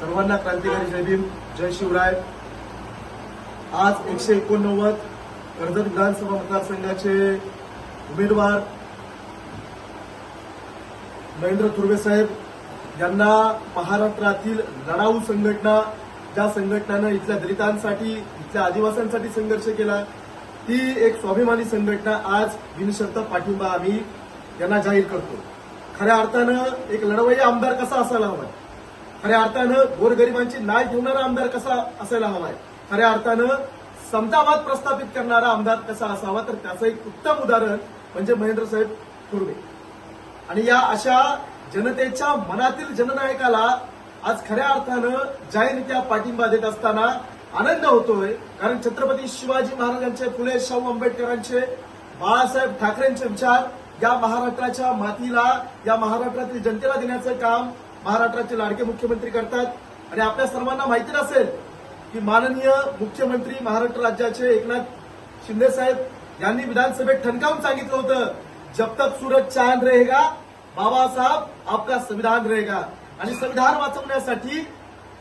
सर्वांना क्रांतिकारी जय भीम जय शिवराय. आज एकशे एकोणनव्वद कर्जत विधानसभा मतदारसंघाचे उमेदवार महेंद्र थुर्वे साहेब यांना महाराष्ट्रातील लढाऊ संघटना ज्या संघटनानं इथल्या दलितांसाठी इथल्या आदिवासींसाठी संघर्ष केला ती एक स्वाभिमानी संघटना आज बिनशर्त पाठिंबा आम्ही यांना जाहीर करतो. खऱ्या अर्थानं एक लढवय्या आमदार कसा असायला हवा? खऱ्या अर्थानं गोरगरिबांची नाय ठेवणारा आमदार कसा असायला हवाय? खऱ्या अर्थानं समतावाद प्रस्थापित करणारा आमदार कसा असावा? तर त्याचं एक उत्तम उदाहरण म्हणजे महेंद्र साहेब आणि या अशा जनतेच्या मनातील जननायकाला आज खऱ्या अर्थानं जाहीररित्या पाठिंबा देत असताना आनंद होतोय. कारण छत्रपती शिवाजी महाराजांचे फुले शाहू आंबेडकरांचे बाळासाहेब ठाकरेंचे विचार या महाराष्ट्राच्या मातीला या महाराष्ट्रातील जनतेला देण्याचं काम महाराष्ट्राचे लाडके मुख्यमंत्री करतात. आणि आपल्या सर्वांना माहिती नसेल की माननीय मुख्यमंत्री महाराष्ट्र राज्याचे एकनाथ शिंदे साहेब यांनी विधानसभेत ठणकावून सांगितलं होतं जब तक सूरज चांद रहेगा बाबासाहेब आपका संविधान रहेगा. आणि संविधान वाचवण्यासाठी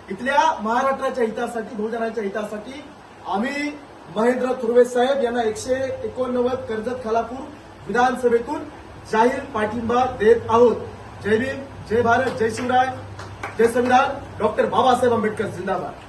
इथल्या महाराष्ट्राच्या हितासाठी बहुजनांच्या हितासाठी आम्ही महेंद्र थुर्वे साहेब यांना एकशे एकोणनव्वद कर्जत खालापूर विधानसभेतून जाहीर पाठिंबा देत आहोत. जय भीम जय भारत जय शिवराय जय संविधान डॉक्टर बाबासाहेब आंबेडकर जिंदाबाद